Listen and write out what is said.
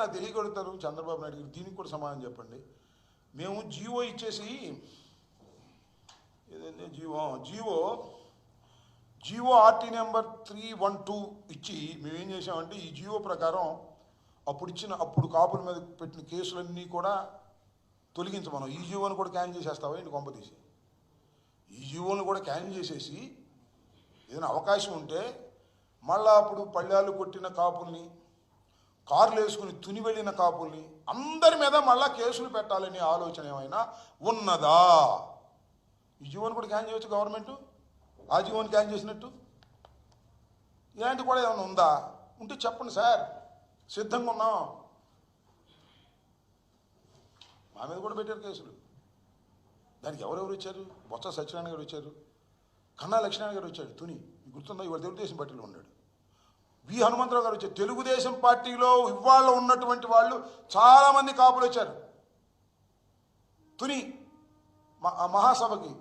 నాకు తెలియగలుగుతారు చంద్రబాబు నాయుడు గారు దీనికి కూడా సమాధానం చెప్పండి. మేము జీవో ఇచ్చేసి ఏదండి GO GO GO RT number three one two ఇచ్చి మేమేం చేసామంటే ఈ జీవో ప్రకారం అప్పుడు ఇచ్చిన అప్పుడు కాపుల మీద పెట్టిన కేసులన్నీ కూడా తొలగించమనం ఈ జీవోని కూడా క్యాన్ చేసేస్తావా? ఇంటి కొంపతీసి ఈ జీవోని కూడా క్యాన్ చేసేసి ఏదైనా అవకాశం ఉంటే మళ్ళా అప్పుడు పళ్ళాలు కొట్టిన కాపుల్ని కార్లు వేసుకుని తుని వెళ్ళిన కాపుల్ని అందరి మీద మళ్ళా కేసులు పెట్టాలనే ఆలోచన ఏమైనా ఉన్నదా? ఈ జీవోని కూడా క్యాన్ చేయొచ్చు గవర్నమెంట్? ఆ జీవోని క్యాన్ చేసినట్టు? ఇలాంటి కూడా ఏమైనా ఉందా? ఉంటే చెప్పండి సార్. సిద్ధంగా ఉన్నాం. మా మీద కూడా పెట్టారు కేసులు. దానికి ఎవరెవరు వచ్చారు? బొత్స సత్యనారాయణ గారు వచ్చారు. కన్నా లక్ష్మీనారాయణ గారు వచ్చాడు తుని. గుర్తుందా? ఇవాళ తెలుగుదేశం పార్టీలో ఉన్నాడు. వి హనుమంతరావు గారు వచ్చారు. తెలుగుదేశం పార్టీలో ఇవాళ ఉన్నటువంటి వాళ్ళు చాలామంది కాపులు వచ్చారు. తుని మహాసభకి